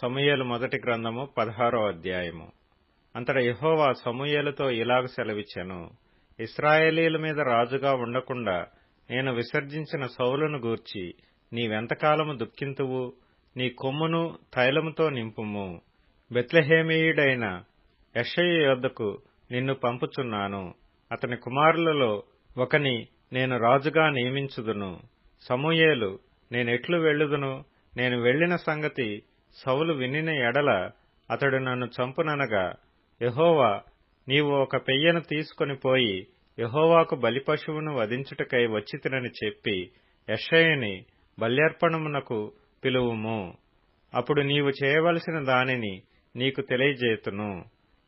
సమూయేలు మొదటి గ్రంథము పదహారో అధ్యాయము. అంతట యహోవా సమూయేలతో ఇలాగ సెలవిచ్చాను. ఇస్రాయేలీల మీద రాజుగా ఉండకుండా నేను విసర్జించిన సౌలును గూర్చి నీవెంతకాలము దుఃఖింతువు? నీ కొమ్మును తైలముతో నింపుము. బెత్లహేమీయుడైన యషయ యొద్దకు నిన్ను పంపుచున్నాను. అతని కుమారులలో ఒకని నేను రాజుగా నియమించుదును. సమూయేలు నేనెట్లు వెళ్ళుదును? నేను వెళ్ళిన సంగతి సౌలు వినిన ఎడల అతడు నన్ను చంపుననగా యహోవా నీవు ఒక పెయ్యను తీసుకొని పోయి యహోవాకు బలిపశువును వధించుటకై వచ్చితినని చెప్పి యషయని బల్యర్పణమునకు పిలువుము. అప్పుడు నీవు చేయవలసిన దానిని నీకు తెలియజేతును.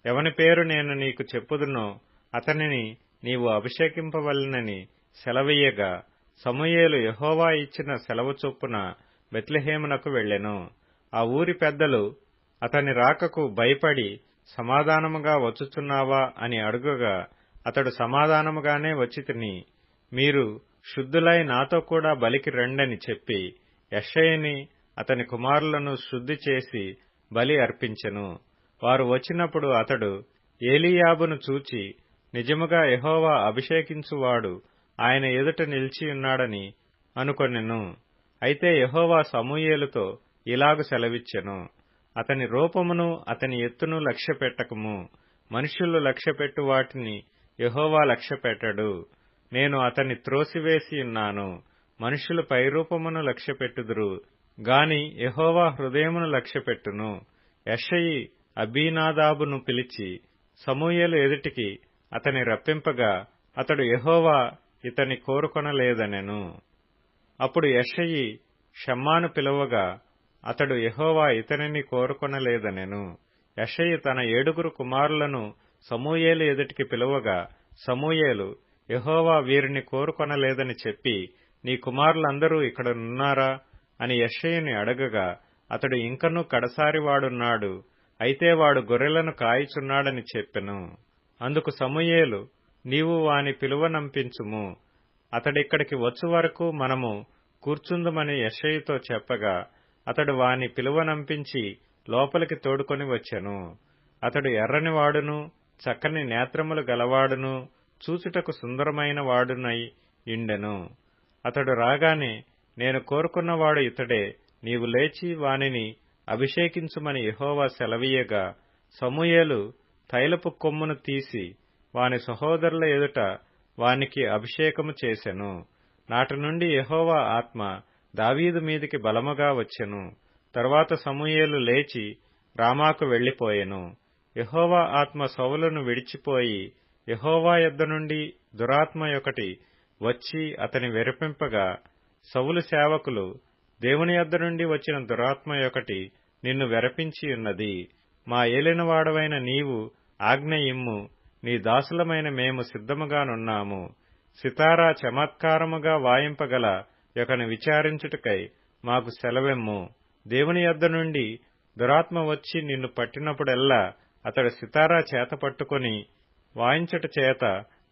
ఎవని పేరు నేను నీకు చెప్పుదునో అతనిని నీవు అభిషేకింపవలనని సెలవీయగా సమూయేలు యహోవా ఇచ్చిన సెలవు చొప్పున బెత్లెహేమునకు వెళ్ళెను ఆ ఊరి పెద్దలు అతని రాకకు భయపడి సమాధానముగా వచ్చుచున్నావా అని అడుగగా అతడు సమాధానముగానే వచ్చితిని మీరు శుద్ధులై నాతో కూడా బలికి రండని చెప్పి యశయ్యని అతని కుమారులను శుద్ధి చేసి బలి అర్పించెను. వారు వచ్చినప్పుడు అతడు ఏలీయాబును చూచి నిజముగా యెహోవా అభిషేకించువాడు ఆయన ఎదుట నిలిచియున్నాడని అనుకొనెను. అయితే యహోవా సమూయేలుతో ఇలాగు సెలవిచ్చెను. అతని రూపమును అతని ఎత్తును లక్ష్యపెట్టకము. మనుష్యులు లక్ష్యపెట్టు వాటిని యహోవా లక్ష్యపెట్టడు. నేను అతన్ని త్రోసివేసి ఉన్నాను. మనుష్యులు పైరూపమును లక్ష్యపెట్టుదురు. గాని యహోవా హృదయమును లక్ష్యపెట్టును. యషయి అబీనాదాబును పిలిచి సమూయలు ఎదుటికి అతని రప్పింపగా అతడు యహోవా ఇతని కోరుకొనలేదనెను. అప్పుడు యషయి షమ్మాను పిలువగా అతడు ఎహోవా ఇతనిని కోరుకొనలేదనెను. యషయి తన ఏడుగురు కుమారులను సమూయేలు ఎదుటికి పిలువగా సమూయేలు ఎహోవా వీరిని కోరుకొనలేదని చెప్పి నీ కుమారులందరూ ఇక్కడనున్నారా? అని యషయ్యని అడగగా అతడు ఇంకనూ కడసారివాడున్నాడు అయితే వాడు గొర్రెలను కాయిచున్నాడని చెప్పెను. అందుకు సమూయేలు నీవు వాని పిలువనంపించుము అతడిక్కడికి వచ్చు వరకు మనము కూర్చుందుమని యషయ్యతో చెప్పగా అతడు వాని పిలువనంపించి లోపలికి తోడుకొని వచ్చెను. అతడు ఎర్రని వాడును చక్కని నేత్రములు గలవాడును చూచుటకు సుందరమైన వాడునై ఇండెను అతడు రాగానే నేను కోరుకున్నవాడు ఇతడే నీవు లేచి వానిని అభిషేకించుమని యహోవా సెలవీయగా సమూయేలు తైలపు కొమ్మును తీసి వాని సహోదరుల ఎదుట వానికి అభిషేకము చేసెను. నాటి నుండి యహోవా ఆత్మ దావీదు మీదికి బలముగా వచ్చెను. తరువాత సమూయేలు లేచి రామాకు వెళ్ళిపోయెను యహోవా ఆత్మ సౌలును విడిచిపోయి యహోవా యొద్ద నుండి దురాత్మ ఒకటి వచ్చి అతని వెరిపింపగా సౌలు సేవకులు దేవుని యొద్ద నుండి వచ్చిన దురాత్మ ఒకటి నిన్ను వెరపించి ఉన్నది. మా ఏలినవాడవైన నీవు ఆజ్ఞ ఇమ్ము. నీ దాసులమైన మేము సిద్ధముగానున్నాము. సితారా చమత్కారముగా వాయింపగల ఇకను విచారించుటకై మాకు సెలవెమ్ము. దేవుని యొద్ద నుండి దురాత్మ వచ్చి నిన్ను పట్టినప్పుడెల్లా అతడు సితారా చేత పట్టుకుని వాయించుట చేత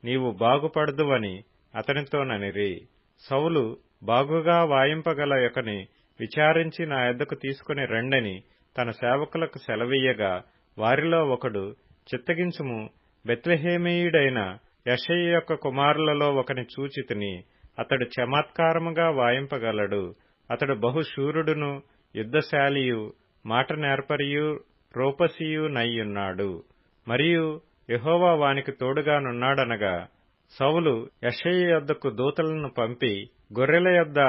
నీవు బాగుపడదువని అతనితో ననిరి. సౌలు బాగుగా వాయింపగల యొకని విచారించి నా ఎద్దకు తీసుకుని రండని తన సేవకులకు సెలవీయగా వారిలో ఒకడు చిత్తగించుము. బెత్లెహేమీయుడైన యషయ్య యొక్క కుమారులలో ఒకని చూచితిని అతడు చమత్కారముగా వాయింపగలడు. అతడు బహుశూరుడును యుద్ధశాలియు మాట నేర్పరియు రూపసియు నయ్యున్నాడు. మరియు యహోవా వానికి తోడుగానున్నాడనగా సౌలు యషయ్య యొద్దకు దూతలను పంపి గొర్రెల యొద్ద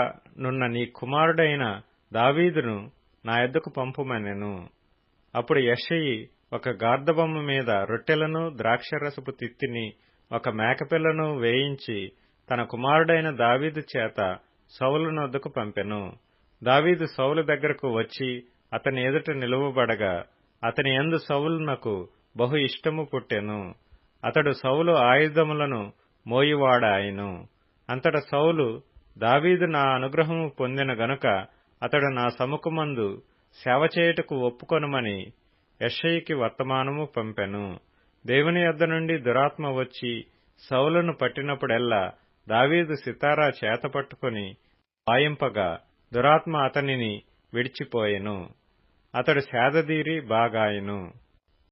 నున్న నీ కుమారుడైన దావీదును నా యొద్దకు పంపుమనెను. అప్పుడు యషయి ఒక గార్ధబొమ్మ మీద రొట్టెలను ద్రాక్షరసపు తిత్తిని ఒక మేకపిల్లను వేయించి తన కుమారుడైన దావీదు చేత సౌలునొద్దకు పంపెను. దావీదు సౌలు దగ్గరకు వచ్చి అతని ఎదుట నిలువబడగా అతని ఎందు సౌలునకు బహు ఇష్టము పుట్టెను. అతడు సౌలు ఆయుధములను మోయివాడాయను. అంతట సౌలు దావీదు నా అనుగ్రహము పొందిన గనుక అతడు నా సముఖమందు సేవ చేయుటకు ఒప్పుకొనుమని యెషయికి వర్తమానము పంపెను. దేవుని యొద్ద నుండి దురాత్మ వచ్చి సౌలను పట్టినప్పుడెల్లా దావీదు సితారా చేతపట్టుకుని వాయింపగా దురాత్మ అతనిని విడిచిపోయెను. అతడు సేదదీరి బాగాయను.